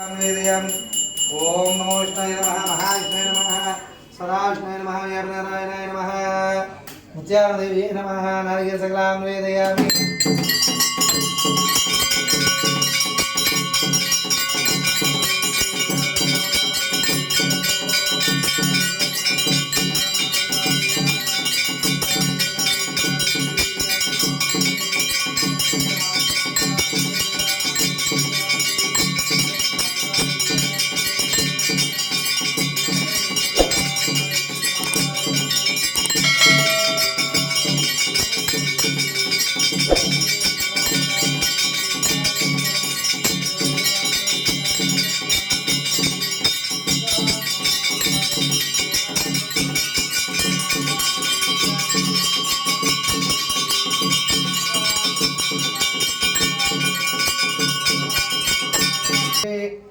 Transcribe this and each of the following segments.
వేదయామి ఓం నమో విష్ణాయ నమః మహావిష్ణాయ నమః సదావిష్ణాయ నమః నారాయణాయ నమః ముత్యాలదేవి నమః నారికేయ సకలాం వేదయామి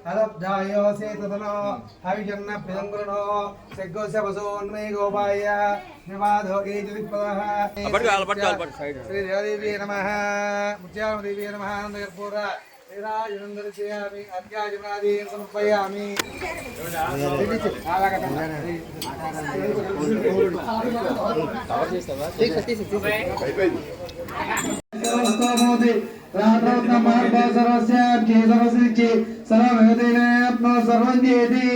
అదబ్ధాయో సేతదనో హవిజన్న ప్రియంగులనో సెగ్గోస్య వసోన్మే గోపాయ నివాదో ఏతి విప్రదః. శ్రీ దేవదేవి నమః ముత్యాలదేవి నమః ఆనందకర్పూర శ్రీరాజనందరిచేయామి అర్ఘ్యాజనాది సమర్పయామి రాత్రౌత్న మహర్భవ సర్వస్యాబ్జే సర్వసిద్ధి సర్వవేదైనాత్మ సర్వం చేతి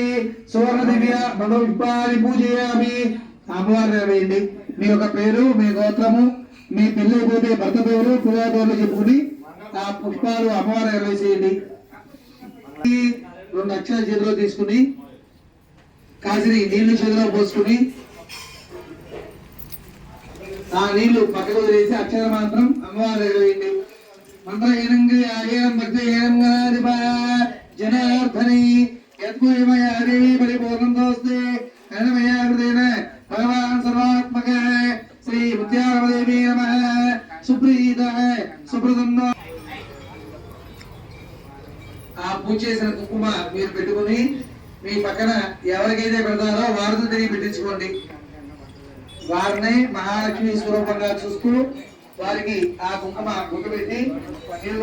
సువర్ణ దివ్య పూజయామి అమ్మవారిని వేయండి మీ యొక్క పేరు మీ గోత్రము మీ పెళ్ళి పోతే భర్త పేరు పిల్లల పేర్లు చెప్పుకుని ఆ పుష్పాలు అమ్మవారి వేసేయండి రెండు అక్షరాలు చేతిలో తీసుకుని కాసిని నీళ్ళు చేతిలో పోసుకుని ఆ నీళ్ళు పక్కకు వదిలేసి అక్షర మాత్రం అమ్మవారు వేయండి. భక్తి యాగేయం భక్తిహీనంగాధిప జనార్దని. యద్మయమయ దేవి పరిపూర్ణంతోస్తే కనమయా హృదయన భగవాన్ సర్వాత్మక. శ్రీ ముత్యారమదేవి నమ. సుప్రీత సుప్రదన్నో ఆ పూజ చేసిన కుంకుమ మీరు పెట్టుకుని మీ పక్కన ఎవరికైతే పెడతారో వారితో తిరిగి పెట్టించుకోండి. వారిని మహాలక్ష్మి స్వరూపంగా చూస్తూ వారికి ఆ కుంకుమ బొట్టు పెట్టి మీరు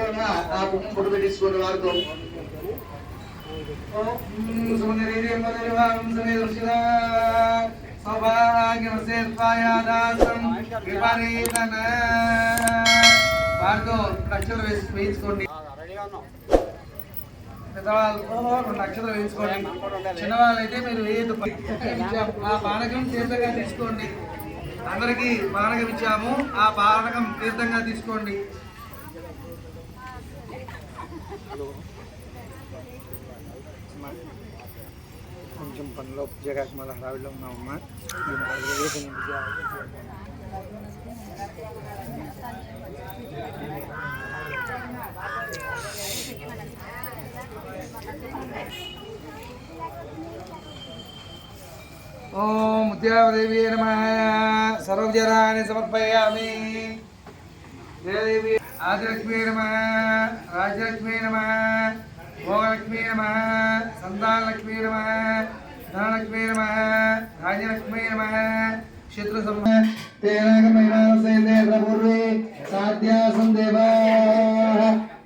ఆ కుంకుమ బొట్టు పెట్టించుకోండి వారితో. వారితో లక్షలు వేసి వేయించుకోండి. పెద్దవాళ్ళు రెండు అక్షరాలు వేయించుకోండి. చిన్నవాళ్ళు అయితే మీరు వేయద్దు ఆ పానకం తీర్థంగా తీసుకోండి. అందరికీ పానకం ఇచ్చాము. ఆ పానకం తీర్థంగా తీసుకోండి. కొంచెం పనిలో జగాకి మళ్ళీ హడావిడిలో ఉన్నామమ్మా. ఓం ముద్యాదేవి నమ. సర్వజనాన్ని సమర్పయామి. దేవి ఆదిలక్ష్మీ నమ రాజలక్ష్మీ నమ భోగలక్ష్మీ నమ సంతానలక్ష్మీ నమ ధనలక్ష్మీ నమ రాజలక్ష్మీ నమ శత్రు సంపూర్వే సాధ్యాసం దేవా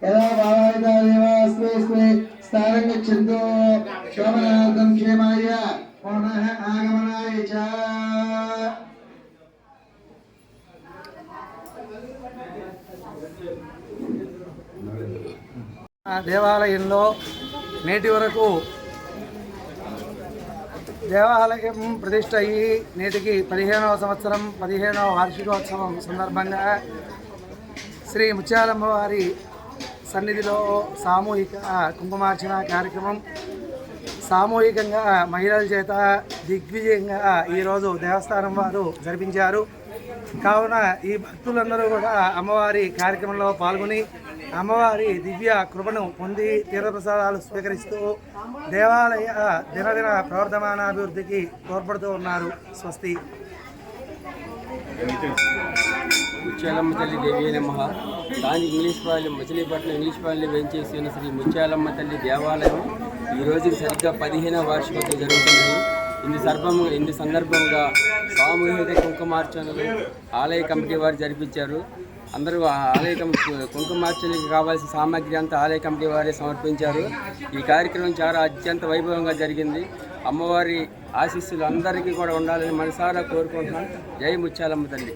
యదా భావాయితా దేవాస్మే స్మే స్థానం గచ్చంతో శోభనార్థం క్షేమాయ. పునః ఆగమనాయ చ ఆ దేవాలయంలో నేటి వరకు దేవాలయం ప్రతిష్ట అయ్యి నేటికి పదిహేనవ సంవత్సరం పదిహేనవ వార్షికోత్సవం సందర్భంగా శ్రీ ముత్యాలమ్మ వారి సన్నిధిలో సామూహిక కుంకుమార్చన కార్యక్రమం. సామూహికంగా మహిళల చేత దిగ్విజయంగా ఈరోజు దేవస్థానం వారు జరిపించారు. కావున ఈ భక్తులందరూ కూడా అమ్మవారి కార్యక్రమంలో పాల్గొని అమ్మవారి దివ్య కృపను పొంది తీర్థప్రసాదాలు స్వీకరిస్తూ దేవాలయ దినదిన ప్రవర్ధమానాభివృద్ధికి తోడ్పడుతూ ఉన్నారు స్వస్తి. ముత్యాలమ్మ తల్లి దేవి నమ. దాని ఇంగ్లీష్ పాలెం మచిలీపట్నం ఇంగ్లీష్ పాలెం వేంచేసి ఉన్న శ్రీ ముత్యాలమ్మ తల్లి దేవాలయం ఈరోజు సరిగ్గా పదిహేనవ వార్షికోత్సవం జరుగుతుంది ఇందు సర్భంగా ఇందు సందర్భంగా సామూహిక కుంకుమార్చనలు ఆలయ కమిటీ వారు జరిపించారు. అందరూ ఆలయ కమిటీ కుంకుమార్చనకి కావాల్సిన సామాగ్రి అంతా ఆలయ కమిటీ వారే సమర్పించారు. ఈ కార్యక్రమం చాలా అత్యంత వైభవంగా జరిగింది. అమ్మవారి ఆశీస్సులు అందరికీ కూడా ఉండాలని మనసారా కోరుకుంటున్నాను జై ముత్యాలమ్మ తల్లి.